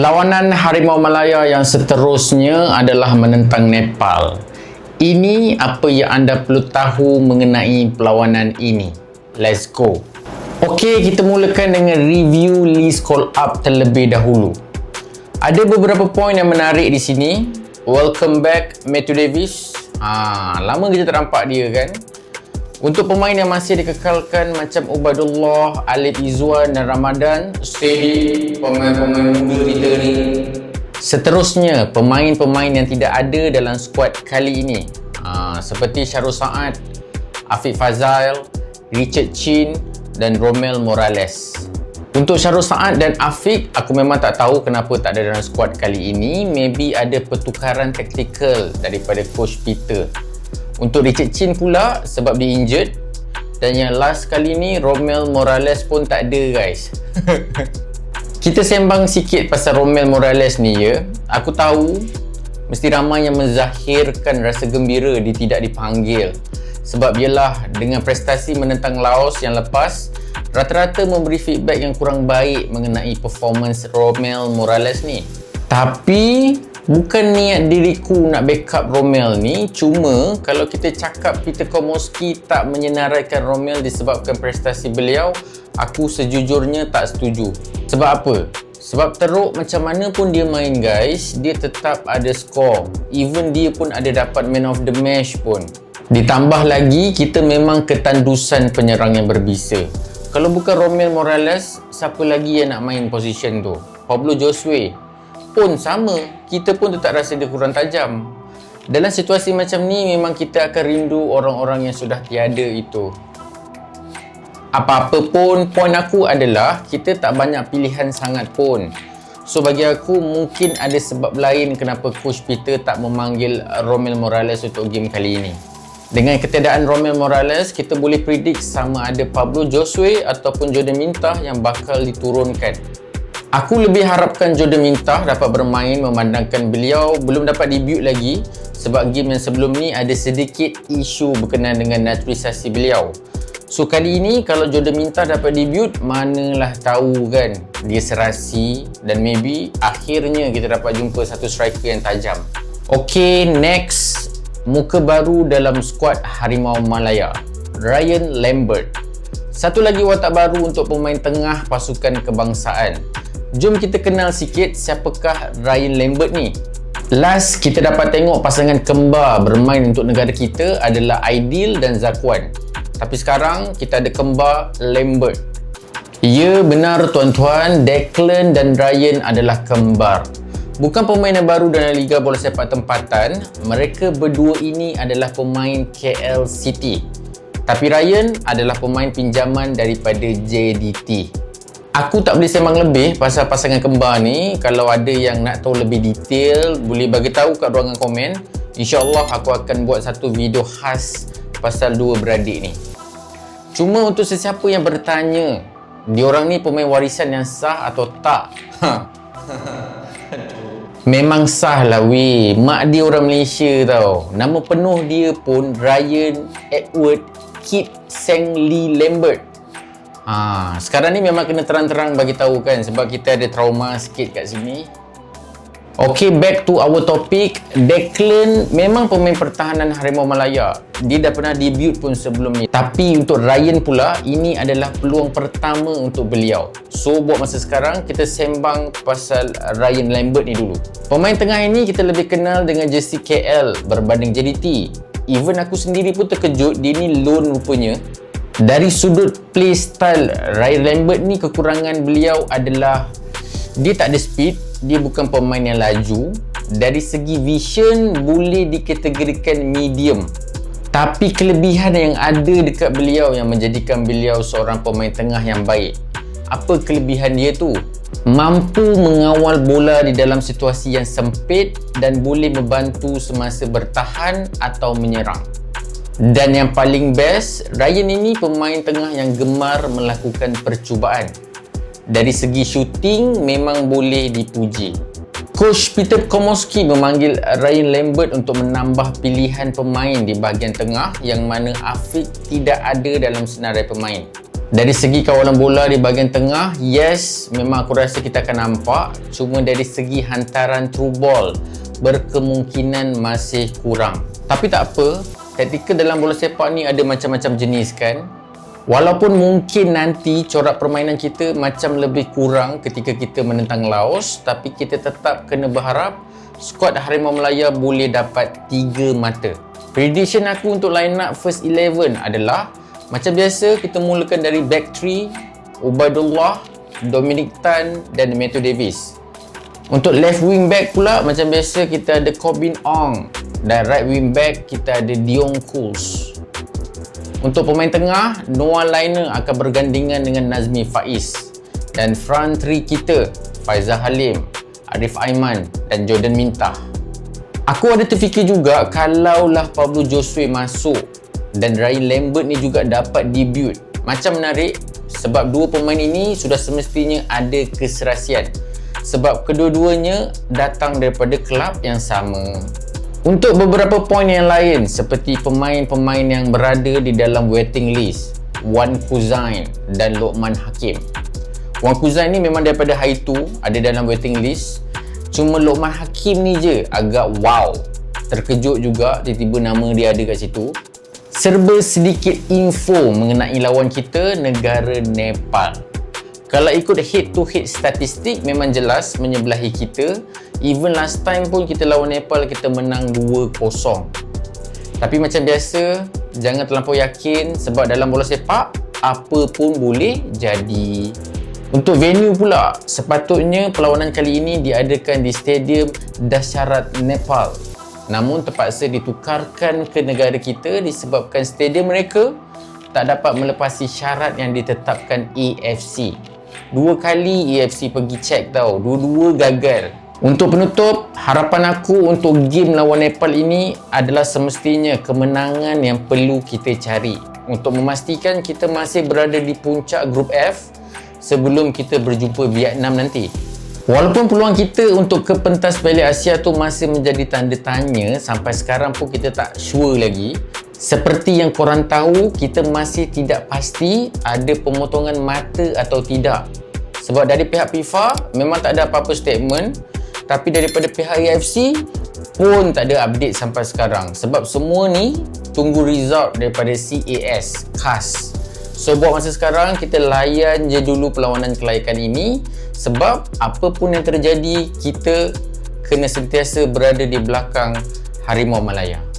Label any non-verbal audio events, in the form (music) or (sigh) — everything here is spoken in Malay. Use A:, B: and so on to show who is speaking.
A: Perlawanan Harimau Malaya yang seterusnya adalah menentang Nepal. Ini apa yang anda perlu tahu mengenai perlawanan ini. Let's go. Okey, kita mulakan dengan review list call up terlebih dahulu. Ada beberapa poin yang menarik di sini. Welcome back Matthew Davis. Ha, lama kita tak nampak dia kan. Untuk pemain yang masih dikekalkan macam Ubadullah, Alif Izzuan dan Ramadan, steady pemain-pemain muda kita ni. Seterusnya, pemain-pemain yang tidak ada dalam skuad kali ini. Ha, seperti Syarul Saad, Afiq Fazal, Richard Chin dan Romel Morales. Untuk Syarul Saad dan Afiq, aku memang tak tahu kenapa tak ada dalam skuad kali ini. Maybe ada pertukaran taktikal daripada Coach Peter. Untuk Richard Chin pula, sebab dia injured. Dan yang last kali ni, Romel Morales pun tak ada guys. (laughs) Kita sembang sikit pasal Romel Morales ni ya. Aku tahu, mesti ramai yang menzahirkan rasa gembira dia tidak dipanggil. Sebab ialah dengan prestasi menentang Laos yang lepas, rata-rata memberi feedback yang kurang baik mengenai performance Romel Morales ni. Tapi bukan niat diriku nak backup Romel ni, cuma kalau kita cakap Peter Komoski tak menyenaraikan Romel disebabkan prestasi beliau, aku sejujurnya tak setuju. Sebab apa? Sebab teruk macam mana pun dia main guys, dia tetap ada score. Even dia pun ada dapat man of the match pun. Ditambah lagi, kita memang ketandusan penyerang yang berbisa. Kalau bukan Romel Morales, siapa lagi yang nak main position tu? Pablo Josue pun sama. Kita pun tetap rasa dia kurang tajam. Dalam situasi macam ni, memang kita akan rindu orang-orang yang sudah tiada itu. Apa-apa pun, poin aku adalah kita tak banyak pilihan sangat pun. So bagi aku mungkin ada sebab lain kenapa Coach Peter tak memanggil Romel Morales untuk game kali ini. Dengan ketiadaan Romel Morales, kita boleh predict sama ada Pablo Josue ataupun Jordan Mintah yang bakal diturunkan. Aku lebih harapkan Jordan Mintah dapat bermain memandangkan beliau belum dapat debut lagi sebab game yang sebelum ni ada sedikit isu berkenaan dengan naturalisasi beliau. So kali ini kalau Jordan Mintah dapat debut, manalah tahu kan dia serasi dan maybe akhirnya kita dapat jumpa satu striker yang tajam. Okay, next muka baru dalam skuad Harimau Malaya, Ryan Lambert. Satu lagi watak baru untuk pemain tengah pasukan kebangsaan. Jom kita kenal sikit siapakah Ryan Lambert ni. Last kita dapat tengok pasangan kembar bermain untuk negara kita adalah Aidil dan Zakwan. Tapi sekarang kita ada kembar Lambert. Ya benar tuan-tuan, Declan dan Ryan adalah kembar. Bukan pemain yang baru dalam Liga Bola Sepak Tempatan, mereka berdua ini adalah pemain KL City. Tapi Ryan adalah pemain pinjaman daripada JDT. Aku tak boleh sembang lebih pasal pasangan kembar ni. Kalau ada yang nak tahu lebih detail, boleh bagi tahu kat ruangan komen. InsyaAllah aku akan buat satu video khas pasal dua beradik ni. Cuma untuk sesiapa yang bertanya, diorang ni pemain warisan yang sah atau tak? (laughs) Memang sah lah weh Mak dia orang Malaysia tau Nama penuh dia pun Ryan Edward Kit Seng Lee Lambert ha, Sekarang ni memang kena terang-terang bagi tahu kan Sebab kita ada trauma sikit kat sini Okay, back to our topic. Declan memang pemain pertahanan Harimau Malaya. Dia dah pernah debut pun sebelum ni. Tapi untuk Ryan pula, ini adalah peluang pertama untuk beliau. So, buat masa sekarang, kita sembang pasal Ryan Lambert ni dulu. Pemain tengah ini kita lebih kenal dengan jersey KL berbanding JDT. Even aku sendiri pun terkejut, dia ni loan rupanya. Dari sudut play style, Ryan Lambert ni kekurangan beliau adalah dia tak ada speed, dia bukan pemain yang laju. Dari segi vision boleh dikategorikan medium. Tapi kelebihan yang ada dekat beliau yang menjadikan beliau seorang pemain tengah yang baik. Apa kelebihan dia tu? Mampu mengawal bola di dalam situasi yang sempit dan boleh membantu semasa bertahan atau menyerang dan yang paling best Ryan ini pemain tengah yang gemar melakukan percubaan dari segi shooting memang boleh dipuji. Coach Peter Komoski memanggil Ryan Lambert untuk menambah pilihan pemain di bahagian tengah yang mana Afiq tidak ada dalam senarai pemain. Dari segi kawalan bola di bahagian tengah, yes, memang aku rasa kita akan nampak. Cuma dari segi hantaran through ball, berkemungkinan masih kurang. Tapi tak apa, taktikal dalam bola sepak ni ada macam-macam jenis kan. Walaupun mungkin nanti corak permainan kita macam lebih kurang ketika kita menentang Laos, tapi kita tetap kena berharap skuad Harimau Melaya boleh dapat 3 mata. Prediction aku untuk line up first 11 adalah macam biasa kita mulakan dari back 3 Ubaidullah, Dominic Tan dan Matthew Davis. Untuk left wing back pula macam biasa kita ada Corbin Ong dan right wing back kita ada Dion Kools. Untuk pemain tengah, Noah Liner akan bergandingan dengan Nazmi Faiz dan front three kita Faizah Halim, Arif Aiman dan Jordan Mintah. Aku ada terfikir juga kalaulah Pablo Josue masuk dan Ryan Lambert ni juga dapat debut. Macam menarik sebab dua pemain ini sudah semestinya ada keserasian. Sebab kedua-duanya datang daripada kelab yang sama. Untuk beberapa poin yang lain seperti pemain-pemain yang berada di dalam waiting list, Wan Kuzain dan Lokman Hakim. Wan Kuzain ni memang daripada Haitu ada dalam waiting list. Cuma Lokman Hakim ni je agak wow. Terkejut juga tiba-tiba nama dia ada kat situ serba sedikit info mengenai lawan kita negara Nepal. Kalau ikut head to head statistik memang jelas menyebelahi kita. Even last time pun kita lawan Nepal kita menang 2-0. Tapi macam biasa, jangan terlampau yakin sebab dalam bola sepak apa pun boleh jadi. Untuk venue pula, sepatutnya perlawanan kali ini diadakan di Stadium Dasyarat Nepal namun terpaksa ditukarkan ke negara kita disebabkan stadium mereka tak dapat melepasi syarat yang ditetapkan AFC. Dua kali AFC pergi cek tau, dua-dua gagal. Untuk penutup, harapan aku untuk game lawan Nepal ini adalah semestinya kemenangan yang perlu kita cari untuk memastikan kita masih berada di puncak grup F sebelum kita berjumpa Vietnam nanti. Walaupun peluang kita untuk ke pentas Piala Asia tu masih menjadi tanda tanya sampai sekarang pun kita tak sure lagi. Seperti yang korang tahu, kita masih tidak pasti ada pemotongan mata atau tidak. Sebab dari pihak FIFA memang tak ada apa-apa statement tapi daripada pihak AFC pun tak ada update sampai sekarang. Sebab semua ni tunggu result daripada CAS, CAS. So buat masa sekarang kita layan je dulu perlawanan kelayakan ini sebab apa pun yang terjadi kita kena sentiasa berada di belakang Harimau Malaya